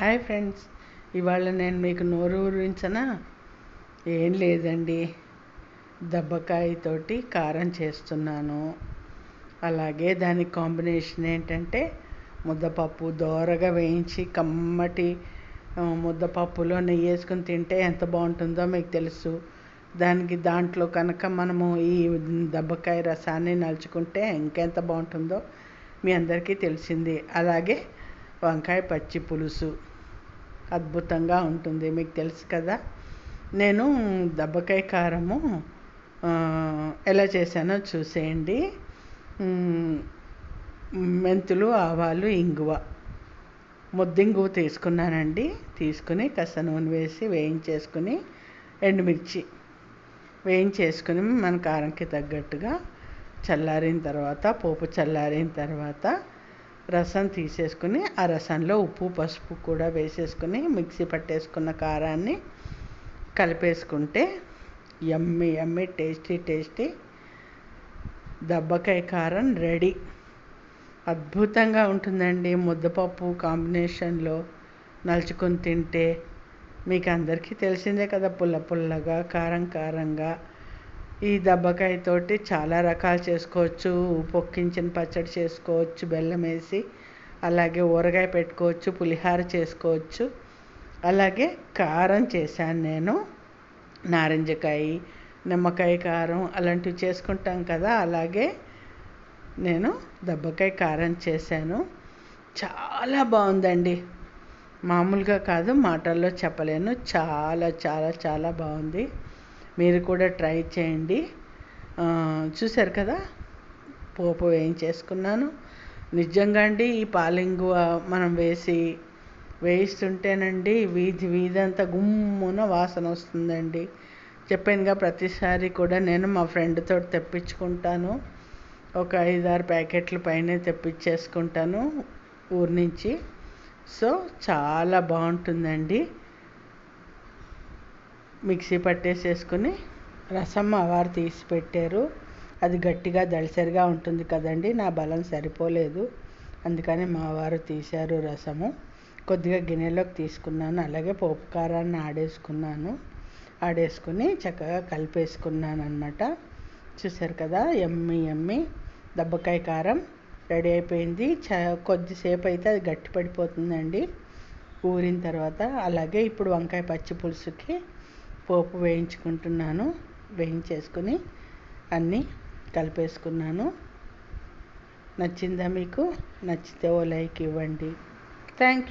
Hi friends ఇవాళ నేను మీకు నోరు ఊరించనా ఏం లేదండి. దబ్బకాయతోటి కారం చేస్తున్నాను. అలాగే దాని కాంబినేషన్ ఏంటంటే ముద్దపప్పు దోరగా వేయించి కమ్మటి ముద్దపప్పులో నెయ్యి వేసుకుని తింటే ఎంత బాగుంటుందో మీకు తెలుసు. దానికి దాంట్లో కనుక మనము ఈ దబ్బకాయ రసాన్ని నలుచుకుంటే ఇంకెంత బాగుంటుందో మీ అందరికీ తెలిసింది. అలాగే వంకాయ పచ్చి పులుసు. అద్భుతంగా ఉంటుంది మీకు తెలుసు కదా. నేను దబ్బకాయ కారము ఎలా చేశానో చూసేయండి. మెంతులు ఆవాలు ఇంగువ. ముద్దింగువ తీసుకున్నానండి. తీసుకుని కాస్త నూనె వేసి వేయించేసుకుని ఎండుమిర్చి వేయించేసుకుని మన కారంకి తగ్గట్టుగా చల్లారిన తర్వాత పోపు చల్లారిన తర్వాత రసం తీసేసుకుని ఆ రసంలో ఉప్పు పసుపు కూడా వేసేసుకుని మిక్సీ పట్టేసుకున్న కారాన్ని కలిపేసుకుంటే ఎమ్మి ఎమ్మి టేస్టీ టేస్టీ దబ్బకాయ కారం రెడీ. అద్భుతంగా ఉంటుందండి ముద్దపప్పు కాంబినేషన్లో. నలుచుకొని తింటే మీకు అందరికీ తెలిసిందే కదా పుల్ల పుల్లగా కారం కారంగా. ఈ దబ్బకాయతోటి చాలా రకాలు చేసుకోవచ్చు. పొక్కించిన పచ్చడి చేసుకోవచ్చు బెల్లం వేసి అలాగే ఊరగాయ పెట్టుకోవచ్చు పులిహార చేసుకోవచ్చు. అలాగే కారం చేశాను నేను. నారింజకాయ నిమ్మకాయ కారం అలాంటివి చేసుకుంటాం కదా. అలాగే నేను దబ్బకాయ కారం చేశాను. చాలా బాగుందండి. మామూలుగా కాదు మాటల్లో చెప్పలేను. చాలా చాలా చాలా బాగుంది. మీరు కూడా ట్రై చేయండి. చూశారు కదా? పోపు వేయించేసుకున్నాను. నిజంగా అండి ఈ పాలింగు మనం వేసి వేయిస్తుంటేనండి వీధి వీధి అంతా గుమ్మున వాసన వస్తుందండి. చెప్పానుగా ప్రతిసారి కూడా నేను మా ఫ్రెండ్తో తెప్పించుకుంటాను. ఒక ఐదారు ప్యాకెట్ల పైనే తెప్పించేసుకుంటాను ఊరి నుంచి. సో చాలా బాగుంటుందండి. మిక్సీ పట్టేసేసుకుని రసం మా వారు తీసి పెట్టారు. అది గట్టిగా దళసరిగా ఉంటుంది కదండి నా బలం సరిపోలేదు. అందుకని మా వారు తీశారు రసము. కొద్దిగా గిన్నెలోకి తీసుకున్నాను అలాగే పోపు కారాన్ని ఆడేసుకున్నాను. ఆడేసుకుని చక్కగా కలిపేసుకున్నాను అనమాట చూసారు కదా ఎమ్మి ఎమ్మి దబ్బకాయ కారం రెడీ అయిపోయింది. చ కొద్దిసేపు అయితే అది గట్టి పడిపోతుందండి ఊరిన తర్వాత అలాగే ఇప్పుడు వంకాయ పచ్చి పులుసుకి పోపు వేయించుకుంటున్నాను. వేయించేసుకుని అన్నీ కలిపేసుకున్నాను. నచ్చిందా మీకు? నచ్చితే ఓ లైక్ ఇవ్వండి. థ్యాంక్